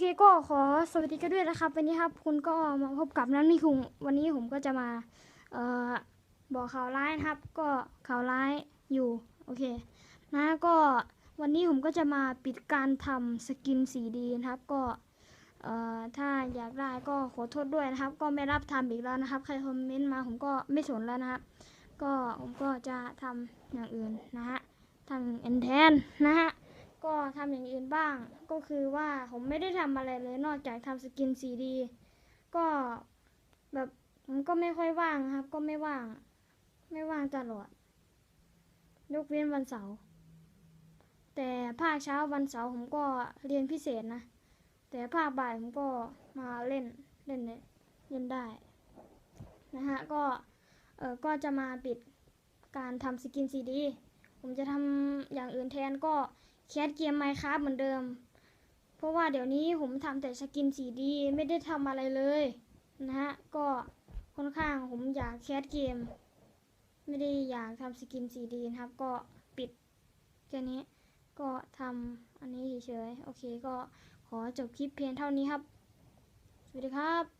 เคก็ขอสวัสดีกันด้วยนะครับ วันนี้ครับ คุณก็มาพบกับนั้นนี่คุงวันนี้ผมก็จะมาเอ่อบอกข่าวร้ายนะครับ ก็ข่าวร้ายอยู่โอเค นะก็วันนี้ผมก็จะมาปิดการทำสกินสีดีนะครับ ก็เอ่อถ้าอยากได้ก็ขอโทษด้วยนะครับ ก็ไม่รับทำอีกแล้วนะครับ ใครคอมเมนต์มาผมก็ไม่สนแล้วนะครับ ก็ผมก็จะทำอย่างอื่นนะฮะทำอย่างอื่นแทนนะฮะ ก็ทำอย่างอื่นบ้าง ก็คือว่าผมไม่ได้ทำอะไรเลยนอกจากทำสกินซีดีก็แบบผมก็ไม่ค่อยว่างครับ ก็ไม่ว่าง ไม่ว่างตลอดยกเว้นวันเสาร์แต่ภาคเช้าวันเสาร์ผมก็เรียนพิเศษนะ แต่ภาคบ่ายผมก็มาเล่นเล่นเนี่ยเล่นได้นะฮะก็เออก็จะมาปิดการทำสกินซีดีผมจะทำอย่างอื่นแทนก็ แคสเกมไมครับเหมือนเดิม เพราะว่าเดี๋ยวนี้ผมทำแต่สกินสีดีไม่ได้ทำอะไรเลยนะฮะ ก็ค่อนข้างผมอยากแคสเกม ไม่ได้อยากทำสกินสีดีนะครับ ก็ปิดแค่นี้ก็ทำอันนี้เฉยๆโอเคก็ขอจบคลิปเพียงเท่านี้ครับ สวัสดีครับ